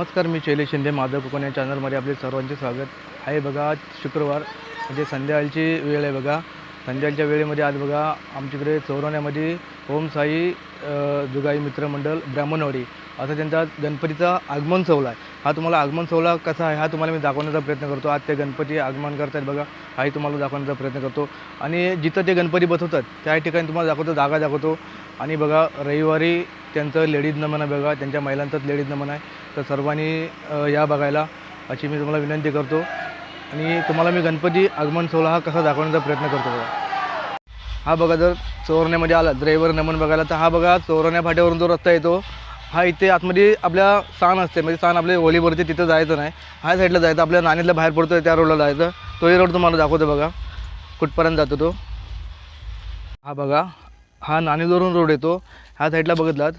नमस्कार मी शैलेश शिंदे माधव कोकण या चॅनलमध्ये आपले सर्वांचे स्वागत. आहे बघा आज शुक्रवार म्हणजे संध्याकाळची वेळ आहे बघा. संध्याकाळच्या वेळेमध्ये आज बघा आमच्याकडे चौराण्यामध्ये ओम साई जुगाई मित्रमंडळ ब्राह्मणवाडी असा त्यांचा गणपतीचा आगमन सोहळा आहे. हा तुम्हाला आगमन सोहळा कसा आहे हा तुम्हाला मी दाखवण्याचा प्रयत्न करतो. आज ते गणपती आगमन करतात बघा हाही तुम्हाला दाखवण्याचा प्रयत्न करतो. आणि जिथं ते गणपती बसवतात त्या ठिकाणी तुम्हाला दाखवतो जागा दाखवतो. आणि बघा रविवारी त्यांचं लेडीज नमन आहे बघा त्यांच्या महिलांचंच लेडीज नमन आहे. तर सर्वांनी या बघायला अशी मी तुम्हाला विनंती करतो. आणि तुम्हाला मी गणपती आगमन सोहळा हा कसा दाखवण्याचा प्रयत्न करतो बघा. हा बघा जर चोरण्यामध्ये आला ड्रायव्हर नमन बघायला तर हा बघा चोरण्या फाट्यावरून जो रस्ता येतो हा इथे आतमध्ये आपल्या स्थान असते. म्हणजे स्थान आपले ओलीवरती तिथं जायचं नाही. ह्या साईडला जायचं आपल्या नाणीतला बाहेर पडतो त्या रोडला जायचं. तोही रोड तुम्हाला दाखवतो बघा. कुठपर्यंत जातो तो. हा बघा हा नाणीदवरून रोड येतो. ह्या साईडला बघितलात.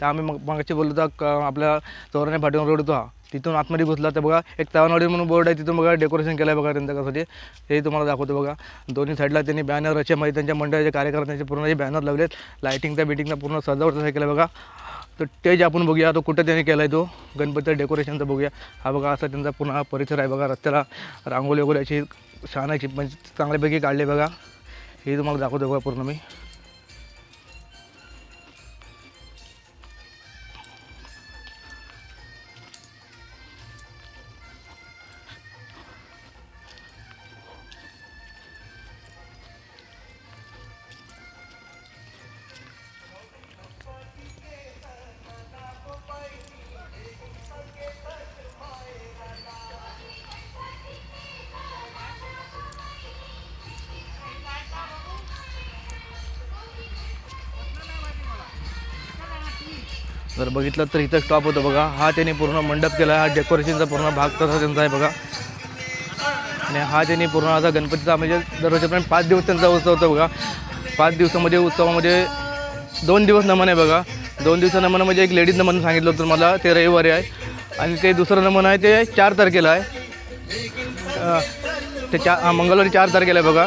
तर आम्ही मग मागाशी बोललो तर क- आपल्या चौराण्या फाटीवर रोड होतो हा. तिथून आतमध्ये घुसला तर बघा एक तावनवाडी म्हणून बोर्ड आहे तिथून बघा डेकोरेशन केलं आहे बघा त्यांच्या कसं ते तुम्हाला दाखवतो बघा. दोन्ही साईडला त्यांनी बॅनर असे म्हणजे त्यांच्या मंडळाचे कार्यकर्त्यांचे पूर्ण जे बॅनर लावलेत. लायटिंगचा बिटिंगचा पूर्ण सजावट तसं केलं बघा. तर स्टेज आपण बघूया तो कुठं त्यांनी केला आहे तो? गणपतीचा डेकोरेशनचा बघूया. हा बघा असा त्यांचा पूर्ण परिसर आहे बघा रस्त्याला रांगोळी वगैरे अशी छान अशी म्हणजे चांगल्यापैकी काढले बघा. हे तुम्हाला दाखवतो बघा पूर्ण मी. जर बघितलं तर इथं स्टॉप होतो बघा. हा त्यांनी पूर्ण मंडप केला हा डेकोरेशनचा पूर्ण भाग तसा त्यांचा आहे बघा. आणि हा त्यांनी पूर्ण असा गणपतीचा म्हणजे दरवर्षीपर्यंत पाच दिवस त्यांचा उत्सव होतो बघा. पाच दिवसामध्ये उत्सवामध्ये दोन दिवस नमन आहे बघा. दोन दिवसा नमन म्हणजे एक लेडीज नमन सांगितलं होतं मला. ते रविवारी आहे. आणि ते दुसरं नमन आहे ते चार तारखेला आहे. ते चार मंगळवारी चार तारखेला आहे बघा.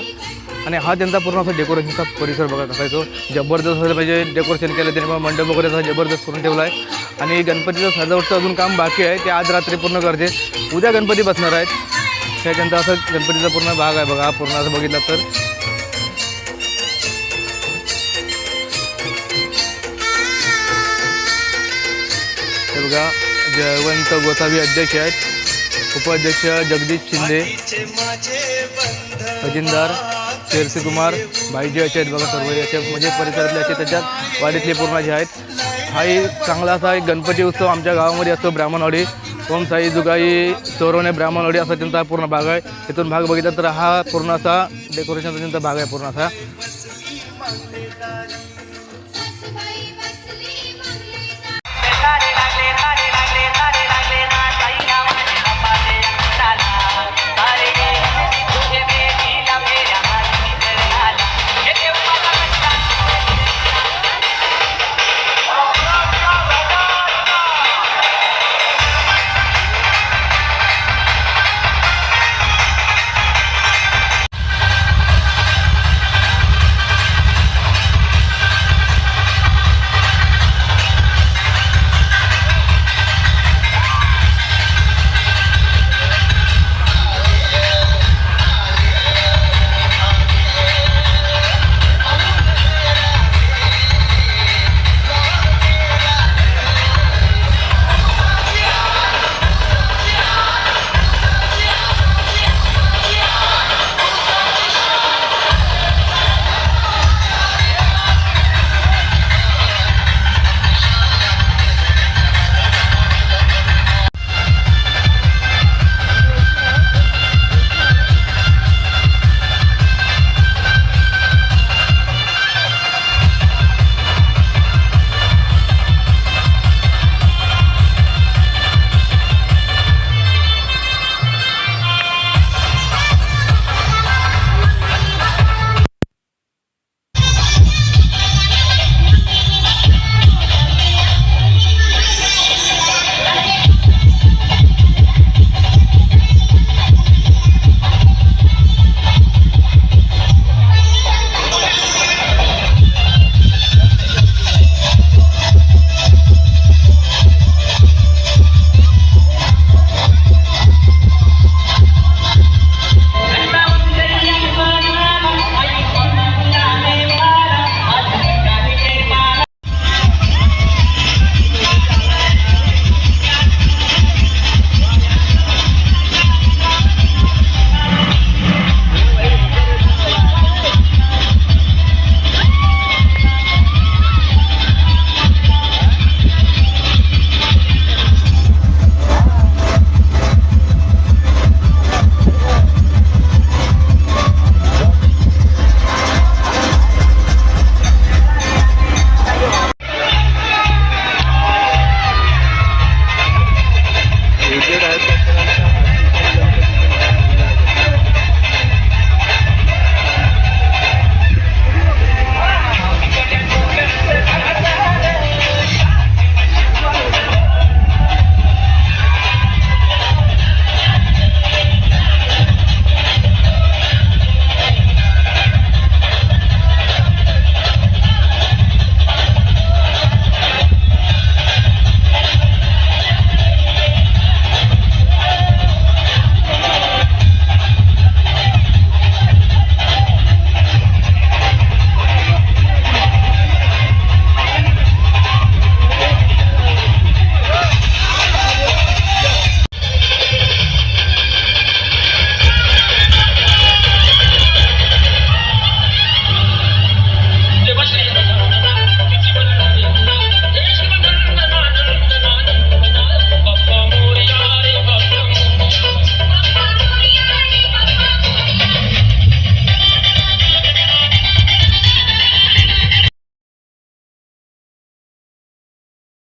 आणि हा त्यांचा पूर्ण असा डेकोरेशनचा परिसर बघा कसा आहे तो जबरदस्त असं म्हणजे डेकोरेशन केलं त्याने मंडप वगैरे असा जबरदस्त करून ठेवला आहे आणि गणपतीचं सजावटचं अजून काम बाकी आहे. ते आज रात्री पूर्ण करते. उद्या गणपती बसणार आहेत. हे त्यांचा असं गणपतीचा पूर्ण भाग आहे बघा. हा पूर्ण असं बघितलं तर. हे बघा जयवंत गोसावी अध्यक्ष आहेत. उपाध्यक्ष जगदीश शिंदे. खजिनदार कुमार भाईजी असे आहेत बघा सर्व याचे म्हणजे परिसरातले असे त्याच्यात वाडीतले पूर्ण जे आहेत. हाही चांगला असा एक गणपती उत्सव आमच्या गावामध्ये असतो ब्राह्मणवाडी. ओम साई जुगाई चोरवणे ब्राह्मणवाडी असा त्यांचा पूर्ण भाग आहे. तिथून भाग बघितला तर हा पूर्ण असा डेकोरेशनचा त्यांचा भाग आहे पूर्ण असा.